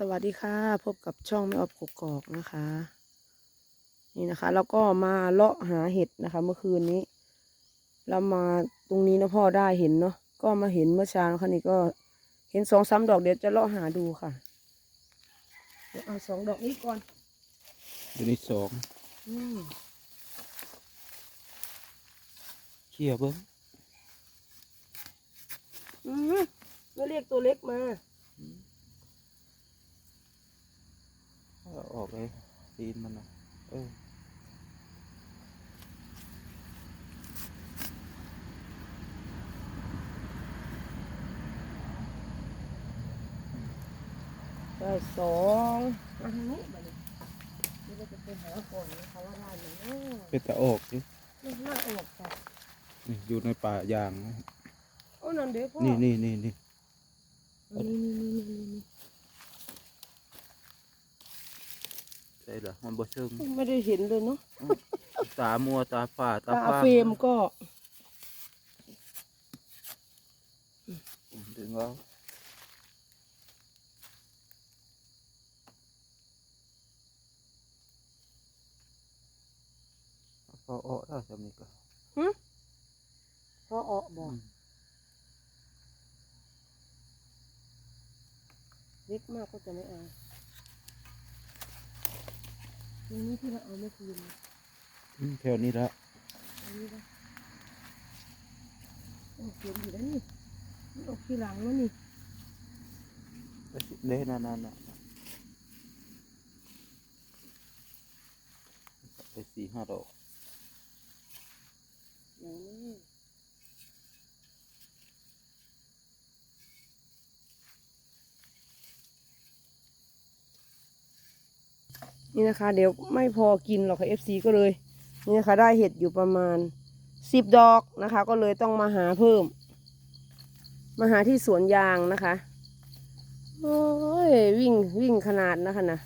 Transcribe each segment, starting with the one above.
สวัสดีค่ะ พบกับช่องไม่ออบกกอกนะคะ นี่นะคะ แล้วก็มาเลาะหาเห็ดนะคะ เมื่อคืนนี้ เรามาตรงนี้นะพ่อได้เห็นเนาะก็มาเห็นเมื่อเช้านะคะนี่ก็เห็นสองสามดอกเดี๋ยวจะเลาะหาดูค่ะเดี๋ยวเอาสองดอกนี้ก่อนตัวนี้สองอืมเขี่ยเบิ้งอืมไม่เรียกตัวเล็กมา เอาออกเลยตีนมันนะเออได้สองมาทางนี้มาเลยเดี๋ยวเราจะไปหาก่อนนะคะว่าได้ไหมเนาะเป็นตะออกดินี่น่าออกจ้ะนี่อยู่ในป่ายางนะโอ้นั่นเด้พ่อนี่นี่นี่นี่นี่นี่นี่นี่ ใช่เหรอมันบ่เชิงไม่ได้เห็นเลยเนาะตามัวตาฝ้าตาตาฟ้าเฟรมก็ดึงเอาพอออกได้จำนี้ก็พอออกบอกเล็กมากก็จะไม่เอา ตรงนี้ที่เราเอาเมื่อคืนอืมแถวนี้ละอันนี้นะโอ้เขียนอยู่แล้วนี่มันออกทีหลังแล้วนี่เล่นนั่นน่ะไปสี่ห้าดอก อย่างนี้ นี่นะคะ เดี๋ยวไม่พอกินหรอกค่ะ FC ก็เลย นี่นะคะ ได้เห็ดอยู่ประมาณสิบดอกนะคะ ก็เลยต้องมาหาเพิ่ม มาหาที่สวนยางนะคะโอ้ยวิ่งวิ่งขนาดนะคะนะ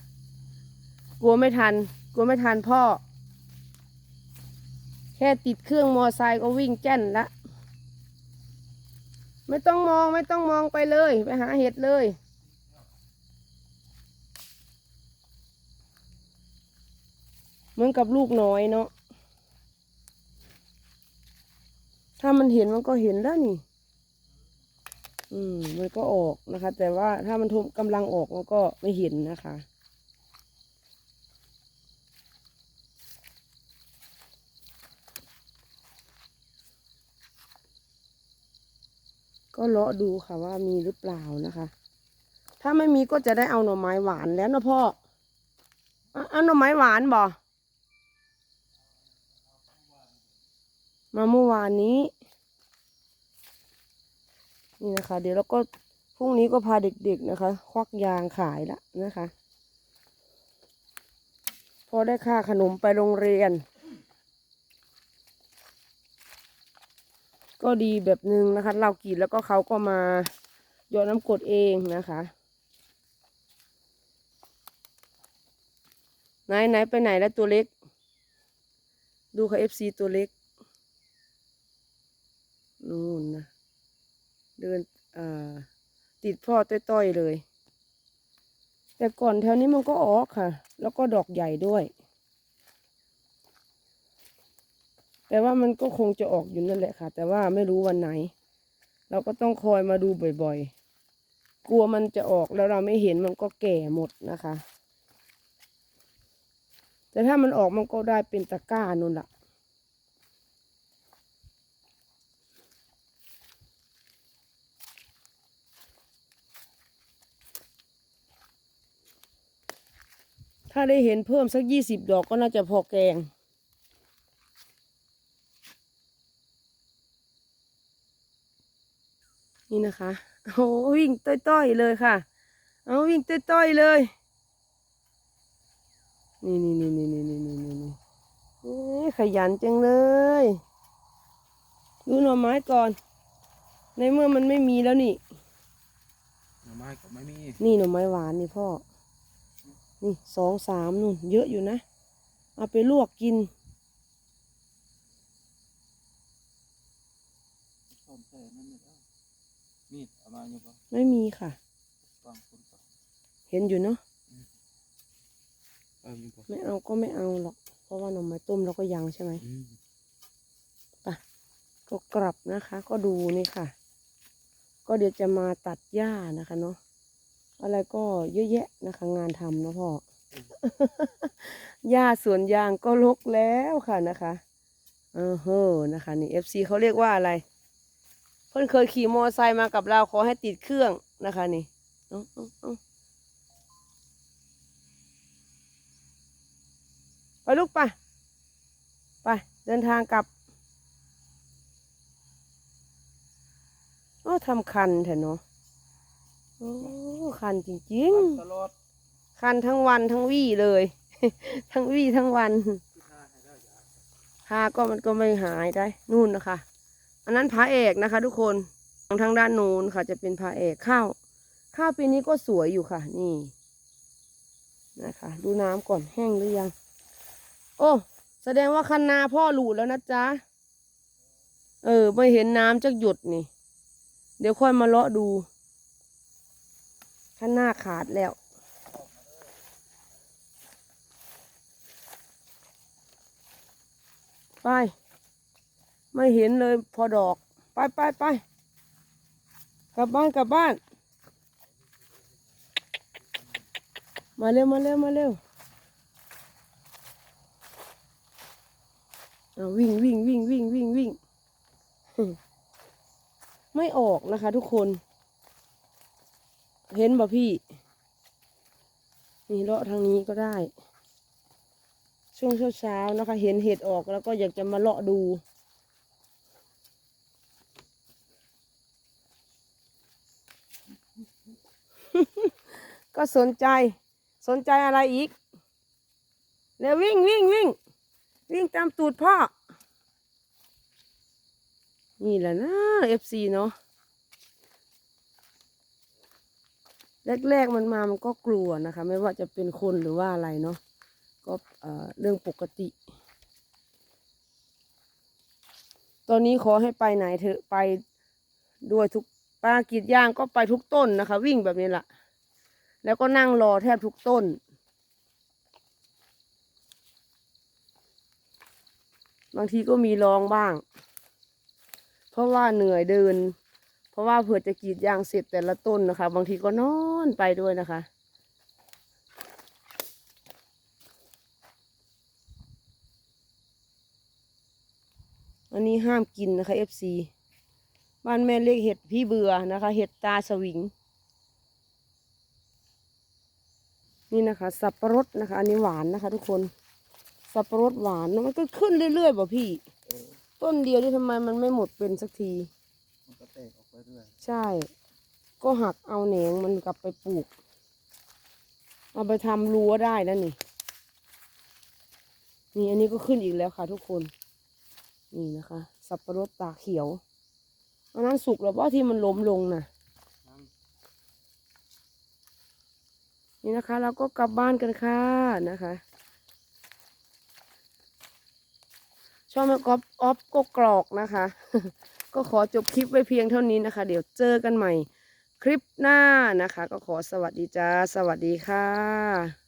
กลัวไม่ทัน กลัวไม่ทันพ่อ แค่ติดเครื่องมอไซค์ก็วิ่งแจ้นละไม่ต้องมองไม่ต้องมองไปเลย ไปหาเห็ดเลย เห มือนกับลูกน้อยเนาะ ถ้ามันเห็นมันก็เห็นแล้วนี่ อืม มันก็ออกนะคะ แต่ว่าถ้ามันทมกำลังออกมันก็ไม่เห็นนะคะก็เลาะดูค่ะว่ามีหรือเปล่านะคะ ถ้าไม่มีก็จะได้เอาหน่อไม้หวานแล้วนะพ่อเอาเอาหน่อไม้หวานบ่ มาเมื่อวานนี้ นี่นะคะ เดี๋ยวเราก็พรุ่งนี้ก็พาเด็กๆนะคะ ควักยางขายละนะคะ พอได้ค่าขนมไปโรงเรียน ก็ดีแบบหนึ่งนะคะ เรากินแล้วก็เขาก็มาหยอดน้ำกรดเองนะคะไหนไหนไปไหนแล้วตัวเล็ก ดูค่ะเอฟซีตัวเล็ก นู่นนะเดินอ่าติดพ่อต้อยๆเลย แต่ก่อนแถวนี้มันก็ออกค่ะ แล้วก็ดอกใหญ่ด้วยแต่ว่ามันก็คงจะออกอยู่นั่นแหละค่ะ แต่ว่าไม่รู้วันไหน เราก็ต้องคอยมาดูบ่อยๆ กลัวมันจะออกแล้วเราไม่เห็นมันก็แก่หมดนะคะ แต่ถ้ามันออกมันก็ได้เป็นตะกร้านู่นละ ถ้าได้เห็นเพิ่มสักยี่สิบดอกก็น่าจะพอแกง นี่นะคะโอ้วิ่งต้อยๆเลยค่ะ เอาวิ่งต้อยๆเลย นี่นี่นี่นี่นี่นี่นี่นี่นี่เอ้ยขยันจังเลยดูหน่อไม้ก่อน ในเมื่อมันไม่มีแล้วนี่ หน่อไม้ก็ไม่มี นี่หน่อไม้หวานนี่พ่อ นี่สองสามนู่นเยอะอยู่นะ เอาไปลวกกินต้นแค่นั้นไม่ได้มีดเอามาอยู่ปะไม่มีค่ะฟังคุณปะเห็นอยู่เนาะเอาอยู่บ่ไม่เอาก็ไม่เอาหรอก เพราะว่าหน่อไม้ต้มเราก็ยังใช่ไหมอืมก็กลับนะคะ ก็ดูนี่ค่ะ ก็เดี๋ยวจะมาตัดหญ้านะคะเนาะ อะไรก็เยอะแยะนะคะ งานทำนะพ่อ หญ้าสวนยางก็ลกแล้วค่ะนะคะเออเฮ้อนะคะนี่เอฟซีเขาเรียกว่าอะไร เพิ่นเคยขี่มอไซค์มากับเราขอให้ติดเครื่องนะคะนี่ไปลูกไปไปเดินทางกลับโอ้ทำคันเถอะเนาะ โอ้คันจริงตลอดๆ คันทั้งวันทั้งวี่เลย ทั้งวี่ทั้งวันที่ทาให้ได้ยาพาก็มันก็ไม่หายได้ นู่นนะคะ อันนั้นพระเอกนะคะ ทุกคนทางทางด้านนู้นค่ะ จะเป็นพระเอกข้าว ข้าวปีนี้ก็สวยอยู่ค่ะ นี่ นะคะ ดูน้ำก่อนแห้งหรือยัง โอ้ แสดงว่าคันนาพ่อหลุดแล้วนะจ๊ะ เออ ไม่เห็นน้ำจะหยดนี่ เดี๋ยวค่อยมาเลาะดู คันหน้าขาดแล้ว ไป ไม่เห็นเลยพอดอก ไปไปไปกลับบ้านกลับบ้าน มาเร็วมาเร็วมาเร็วอวิ่งวิ่งวิ่งวิ่งวิ่งวิ่งไม่ออกนะคะทุกคน เห็นบ่พี่ นี่เลาะทางนี้ก็ได้ ช่วงเช้าๆนะคะ เห็นเห็ดออกแล้วก็อยากจะมาเลาะดู ก็สนใจ สนใจอะไรอีก แล้ววิ่งวิ่งวิ่งวิ่งตามตูดพ่อ นี่แหละนะเอฟซีเนาะ แรกๆมันมามันก็กลัวนะคะ ไม่ว่าจะเป็นคนหรือว่าอะไรเนาะก็เอ่อเรื่องปกติ ตอนนี้ขอให้ไปไหนเถอะไปด้วยทุกปลากรีดยางก็ไปทุกต้นนะคะ วิ่งแบบนี้แหละแล้วก็นั่งรอแทบทุกต้นบางทีก็มีร้องบ้าง เพราะว่าเหนื่อยเดิน ราะว่าเผื่อจะกรีดยางเสร็จแต่ละต้นนะคะ บางทีก็นอนไปด้วยนะคะ อันนี้ห้ามกินนะคะ FC บ้านแม่เรียกเห็ดพี่เบื่อนะคะ เห็ดตาสวิง นี่นะคะ สับปะรดนะคะ อันนี้หวานนะคะ ทุกคน สับปะรดหวานแล้วมันก็ขึ้นเรื่อยๆป่ะพี่เออต้นเดียวนี่ทำไมมันไม่หมดเป็นสักทีมัน ไปเรื่อยใช่ ก็หักเอาแหนงมันกลับไปปลูก เอาไปทำรั้วได้นะนี่ นี่อันนี้ก็ขึ้นอีกแล้วค่ะ ทุกคน นี่นะคะ สับปะรดตาเขียวอันนั้นสุกแล้วว่าที่มันล้มลงน่ะนั่นนี่นะคะ เราก็กลับบ้านกันค่ะนะคะช่องแม่กอฟออฟก็กรอกนะคะ ก็ขอจบคลิปไว้เพียงเท่านี้นะคะ เดี๋ยวเจอกันใหม่ คลิปหน้านะคะ ก็ขอสวัสดีจ้า สวัสดีค่ะ